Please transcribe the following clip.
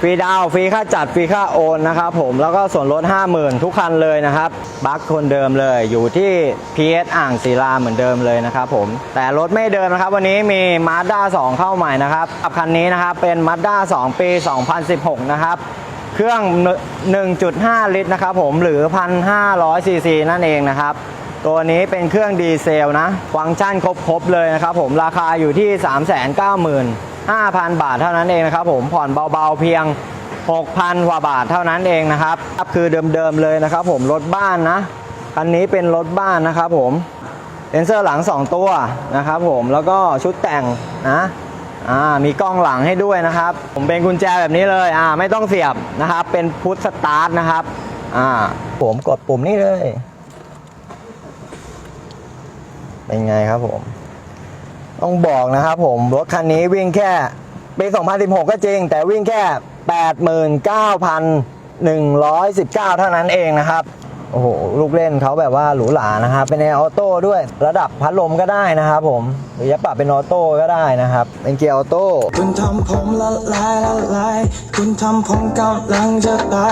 ฟรีดาวฟรีค่าจัดฟรีค่าโอนนะครับผมแล้วก็ส่วนลด 50,000 ทุกคันเลยนะครับ บัคคนเดิมเลยอยู่ที่ PS อ่างศิลาเหมือนเดิมเลยนะครับผมแต่รถไม่เดิมนะครับ วันนี้มี Mazda 2 เข้าใหม่นะครับกับคันนี้นะครับเป็น Mazda 2 ปี 2016 นะครับเครื่อง 1.5 ลิตรนะครับผมหรือ 1,500ซีซีนั่นเองนะครับ ตัวนี้เป็นเครื่องดีเซลนะ ฟังก์ชันครบๆเลยนะครับผมราคาอยู่ที่ 5,000 บาทเท่านั้นเองนะครับผมผ่อนเบาๆเพียง 6,000กว่าบาทเท่านั้นเองนะครับคือเดิมๆเลยนะครับผมรถบ้านนะคันนี้เป็นรถบ้านนะครับผมเซนเซอร์หลัง 2 ตัวนะครับผมแล้วก็ชุดแต่งนะอ่ามีกล้องหลังให้ด้วยนะครับ ผมเป็นกุญแจแบบนี้เลยอ่าไม่ต้องเสียบนะครับ เป็นพุทสตาร์ทนะครับอ่าผมกดปุ่มนี้เลย เป็นไงครับผม ต้องบอกนะครับผม รถคันนี้วิ่งแค่ปี 2016 ก็จริง แต่วิ่งแค่ 89,119 เท่านั้นเองนะครับ โอ้โห ลูกเล่นเขาแบบว่าหรูหรานะครับ เป็นแอร์ออโต้ด้วยระดับพัดลมก็ได้นะครับผม หรือจะปรับเป็นออโต้ก็ได้นะครับ เป็นเกียร์ออโต้ คุณทำผมละลายละลาย คุณทำผมกำลังจะตาย